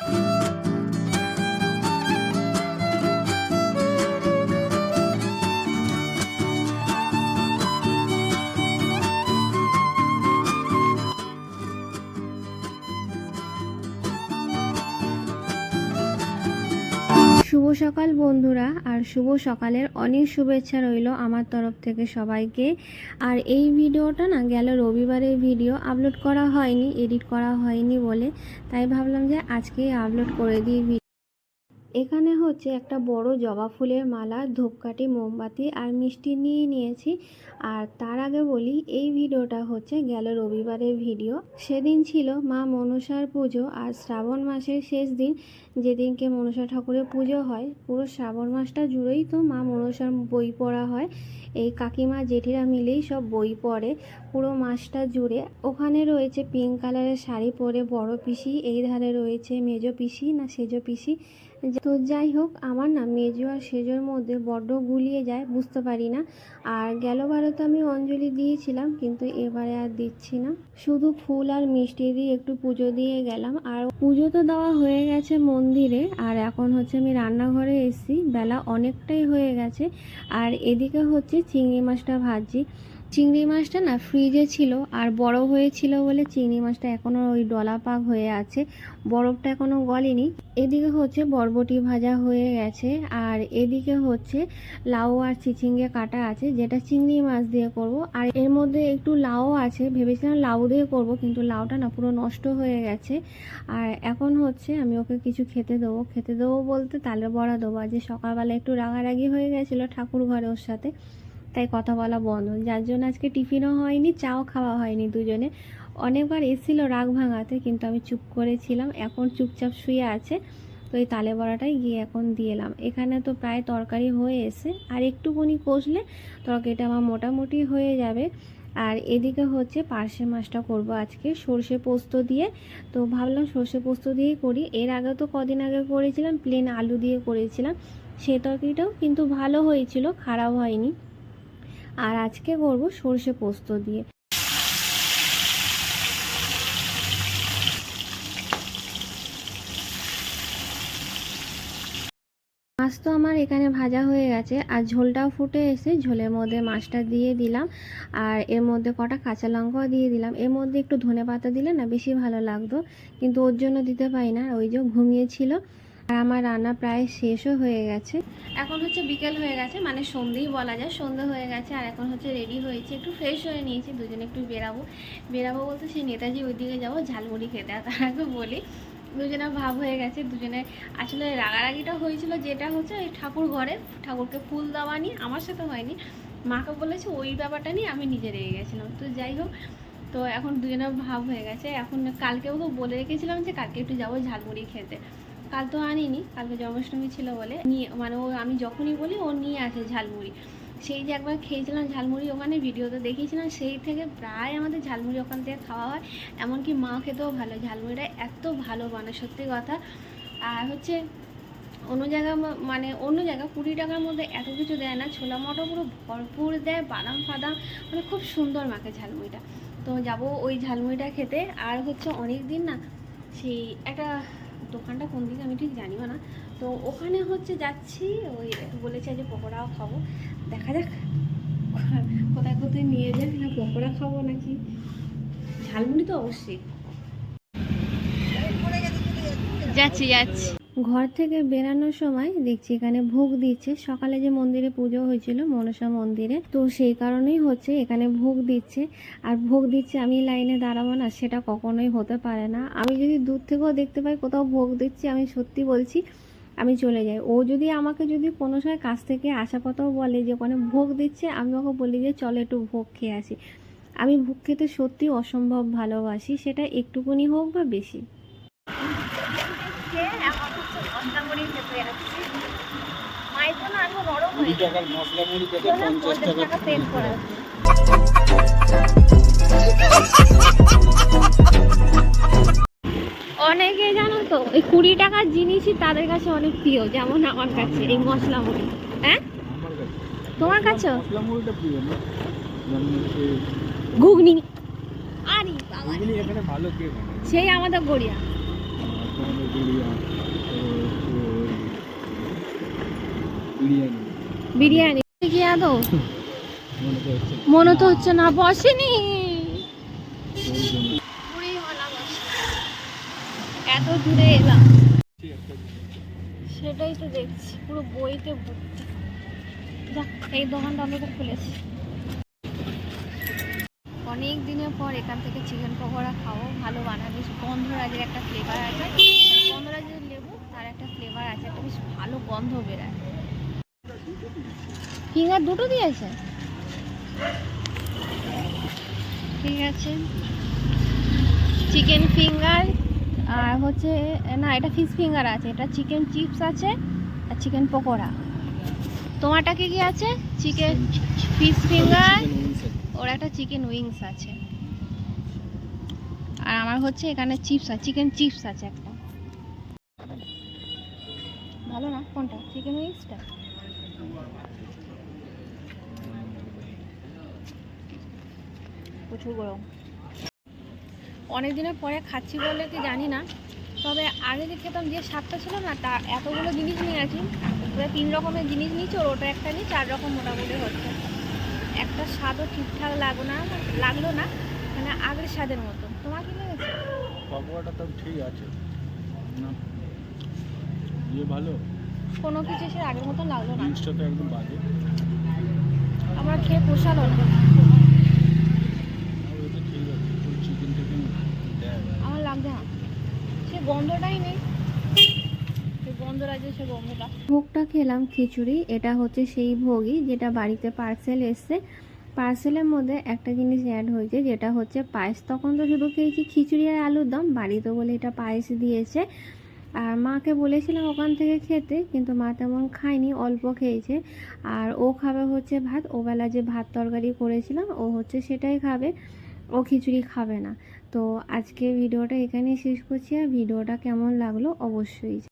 thank you শুভ সকাল, বন্ধুরা, আর শুভ সকালের অনেক শুভেচ্ছা রইল আমার তরফ থেকে সবাইকে। আর এই ভিডিওটা না গেল রবিবারের ভিডিও, আপলোড করা হয়নি, এডিট করা হয়নি বলে। তাই ভাবলাম যে আজকেই আপলোড করে দিই এখানে হচ্ছে একটা বড় জবা ফুলের মালা, ধূপকাঠি, মোমবাতি আর মিষ্টি নিয়ে নিয়েছি। আর তার আগে বলি, এই ভিডিওটা হচ্ছে গেল রবিবারের ভিডিও। সেদিন ছিল মা মনসার পুজো আর শ্রাবণ মাসের শেষ দিন। যেদিনকে মনসা ঠাকুরের পুজো হয়, পুরো শ্রাবণ মাসটা জুড়েই তো মা মনসার বই পড়া হয়। এই কাকিমা, জেঠিরা মিলেই সব বই পড়ে পুরো মাসটা জুড়ে। ওখানে রয়েছে পিঙ্ক কালারের শাড়ি পরে বড় পিসি, এই ধারে রয়েছে মেজো পিসি না সেজো পিসি। তো যাই হোক, আমার না মেজো আর সেজোর মধ্যে বড্ড গুলিয়ে যায়, বুঝতে পারি না। আর গেলবারে তো আমি অঞ্জলি দিয়েছিলাম, কিন্তু এবারে আর দিচ্ছি না। শুধু ফুল আর মিষ্টি দিয়ে একটু পুজো দিয়ে গেলাম। আর পুজো তো দেওয়া হয়ে গেছে মন্দিরে, আর এখন হচ্ছে আমি রান্নাঘরে এসেছি। বেলা অনেকটাই হয়ে গেছে। আর এদিকে হচ্ছে চিংড়ি মাছটা ভাজছি চিংড়ি মাছটা না ফ্রিজে ছিল আর বড় হয়েছিল বলে চিংড়ি মাছটা এখনও ওই ডলা পাক হয়ে আছে। বরফটা এখনও গলেনি। এদিকে হচ্ছে বরবটি ভাজা হয়ে গেছে আর এদিকে হচ্ছে লাউ আর চিচিঙ্গে কাটা আছে, যেটা চিংড়ি মাছ দিয়ে করব। আর এর মধ্যে একটু লাউ আছে, ভেবেছিলাম লাউ দিয়ে করব, কিন্তু লাউটা না পুরো নষ্ট হয়ে গেছে। আর এখন হচ্ছে আমি ওকে কিছু খেতে দেবো। খেতে দেবো বলতে তালের বড়া দেবো। যে সকালবেলা একটু রাগারাগি হয়ে গেছিল ঠাকুর ঘরে ওর সাথে তাই কথা বলা বন্ধ। যার জন্য আজকে টিফিনও হয়নি, চাও খাওয়া হয়নি দুজনে। অনেকবার এসেছিল রাগ ভাঙাতে, কিন্তু আমি চুপ করেছিলাম। এখন চুপচাপ শুয়ে আছে, তো এই তালে বড়াটাই গিয়ে এখন দিয়ে এলাম। এখানে তো প্রায় তরকারি হয়ে এসে আর একটুকুনি কষলে তরকারিটা আমার মোটামুটি হয়ে যাবে। আর এদিকে হচ্ছে পার্শে মাছটা করব আজকে, সর্ষে পোস্ত দিয়ে। তো ভাবলাম সর্ষে পোস্ত দিয়েই করি। এর আগে তো কদিন আগে করেছিলাম প্লেন আলু দিয়ে করেছিলাম। সে তরকারিটাও কিন্তু ভালো হয়েছিল, খারাপ হয়নি। আর আজকে করব সর্ষে পোস্ত দিয়ে। মাছ তো আমার এখানে ভাজা হয়ে গেছে, আর ঝোলটাও ফুটে এসে ঝোলের মধ্যে মাছটা দিয়ে দিলাম, আর এর মধ্যে কটা কাঁচা লঙ্কাও দিয়ে দিলাম। এর মধ্যে একটু ধনে পাতা দিলে না বেশি ভালো লাগতো, কিন্তু ওর জন্য দিতে পারি না, ওই যে ঘুমিয়েছিল। আমার রান্না প্রায় শেষও হয়ে গেছে। এখন হচ্ছে বিকেল হয়ে গেছে মানে সন্ধেই বলা যায়। সন্ধে হয়ে গেছে আর এখন হচ্ছে রেডি হয়েছে, একটু ফ্রেশ হয়ে নিয়েছি, দুজনে একটু বেরাবো। বেরাবো বলতে সেই নেতাজি ওইদিকে যাব, ঝালমুড়ি খেতে, আর তার আগে বলি। দুজনে ভাব হয়ে গেছে, দুজনে আসলে রাগারাগিটা হয়েছিল যেটা হচ্ছে ওই ঠাকুর ঘরে, ঠাকুরকে ফুল দেওয়া নিয়ে, আমার সাথে হয়নি। মাকে বলেছে ওই ব্যাপারটা নিয়ে আমি নিজে রেগে গেছিলাম। তো যাই হোক, তো এখন দুজনে ভাব হয়ে গেছে। এখন কালকেও তো বলে রেখেছিলাম যে কালকে একটু যাব ঝালমুড়ি খেতে। কাল তো আনিনি, কালকে জন্মাষ্টমী ছিল বলে। নিয়ে মানে ও, আমি যখনই বলি, ও নিয়ে আসে ঝালমুড়ি। সেই যে একবার খেয়েছিলাম ঝালমুড়ি ওখানে, ভিডিওতে দেখিয়েছিলাম, সেই থেকে প্রায় আমাদের ঝালমুড়ি ওখান থেকে খাওয়া হয়। এমনকি মা খেতেও ভালো, ঝালমুড়িটা এত ভালো বানায়, সত্যি কথা। আর হচ্ছে, অন্য জায়গা মানে অন্য জায়গা, কুড়ি টাকার মধ্যে এত কিছু দেয় না, ছোলা মটর পুরো ভরপুর দেয়, বাদাম ফাদাম মানে খুব সুন্দর মাকে ঝালমুড়িটা। তো যাব ওই ঝালমুড়িটা খেতে। আর হচ্ছে অনেক দিন না, সেই একটা দোকানটা কোন দিকে আমি ঠিক জানিও না। তো ওখানে হচ্ছে যাচ্ছি ওই একটু বলেছে যে পকোড়াও খাব। দেখা যাক কোথায় কোথায় নিয়ে যাক না পকোড়া খাব নাকি? ঝালমুড়ি তো অবশ্যই। যাচ্ছি যাচ্ছি। ঘর থেকে বেরানোর সময় দেখছি এখানে ভোগ দিচ্ছে। সকালে যে মন্দিরে পুজো হয়েছিল, মনসা মন্দিরে। তো সেই কারণেই হচ্ছে এখানে ভোগ দিচ্ছে। আর ভোগ দিচ্ছে আমি লাইনে দাঁড়াবো না, সেটা কখনোই হতে পারে না। আমি যদি দূর থেকেও দেখতে পাই কোথাও ভোগ দিচ্ছে, আমি সত্যি বলছি, আমি চলে যাই। ও যদি আমাকে যদি কোনো সময় কাছ থেকে আসা কথাও বলে যে ওখানে ভোগ দিচ্ছে, আমি ওকে বলি যে, চলো একটু ভোগ খেয়ে আসি। আমি ভোগ খেতে সত্যি অসম্ভব ভালোবাসি, সেটা একটুকুনি হোক বা বেশি। কুড়ি টাকার মশলা মুড়ি খেতে পঞ্চাশ টাকা অনেকে জানো তো এই কুড়ি টাকার জিনিসই তাদের কাছে অনেক প্রিয় যেমন আমার কাছে এই মশলা মুড়ি। হ্যাঁ? তোমার কাছে? মশলা মুড়িটা প্রিয় না ঘুগনি। আরে বাবা। এখানে ভালো কে সেই আমাদের গড়িয়া। আমাদের বিরিয়ানি বিরিয়ানি বিরিয়ানি কি আদৌ? মনে তো হচ্ছে না বসেনি। এত দূরে এলাম। সেটাই তো দেখছি পুরো বইতে ভর্তি। যাক এই দোকানটা অন্তত খুলেছি। অনেক দিনের পর এখান থেকে চিকেন পকোড়া খাও ভালো বানাবে। গন্ধরাজের একটা ফ্লেভার আছে। গন্ধরাজের লেবু তার একটা ফ্লেভার আছে। একটা বেশ ভালো গন্ধ বেরায়। ফিঙ্গার দুটো দিয়েছে? ঠিক আছে। চিকেন ফিঙ্গার আর হচ্ছে না এটা ফিশ ফিঙ্গার আছে। এটা চিকেন চিপস আছে আর চিকেন পকোড়া। তোমারটা কি কি আছে? Chicken fish finger. ওর একটা চিকেন উইংস আছে। আর আমার হচ্ছে এখানে চিপস আছে চিকেন চিপস আছে একটা। ভালো না? কোনটা? চিকেন উইংসটা প্রচুর গরম। অনেক দিনের পরে খাচ্ছি বলে কি জানি না, তবে আগে যে খেতাম যে স্বাদটা ছিল না, তা এতগুলো জিনিস নিয়ে আছি প্রায় তিন রকমের জিনিস নিয়েছি, ওর ওটা একটা নিয়ে চার রকম মোটামুটি হচ্ছে। একটা স্বাদও ঠিকঠাক লাগল না লাগল না মানে আগের স্বাদের মতো। তোমার কি লেগেছে? পকোড়াটা তো ঠিক আছে। না। ইয়ে ভালো? কোনো কিছু সে আগের মতো লাগল না। জিনিসটা তো একদম বাজে। আমার খেয়ে পোষালো না। আমার লাগছে না। সে গন্ধটাই নেই সে গন্ধটা যে সে গন্ধটা ভোগটা খেলাম খিচুড়ি, এটা হচ্ছে সেই ভোগই যেটা বাড়িতে পার্সেল এসছে। পার্সেলের মধ্যে একটা জিনিস অ্যাড হয়েছে, যেটা হচ্ছে পায়েস। তখন তো শুধু খেয়েছি খিচুড়ি আর আলুর দম বাড়িতে বলে এটা পায়েস দিয়েছে। আর মাকে বলেছিলাম ওখান থেকে খেতে, কিন্তু মা তেমন খায়নি, অল্প খেয়েছে। আর ও খাবে হচ্ছে ভাত, ওবেলা যে ভাত তরকারি করেছিলাম, ও হচ্ছে সেটাই খাবে, ও খিচুড়ি খাবে না। তো আজকে ভিডিওটা এখানেই শেষ করছি, আর ভিডিওটা কেমন লাগল অবশ্যই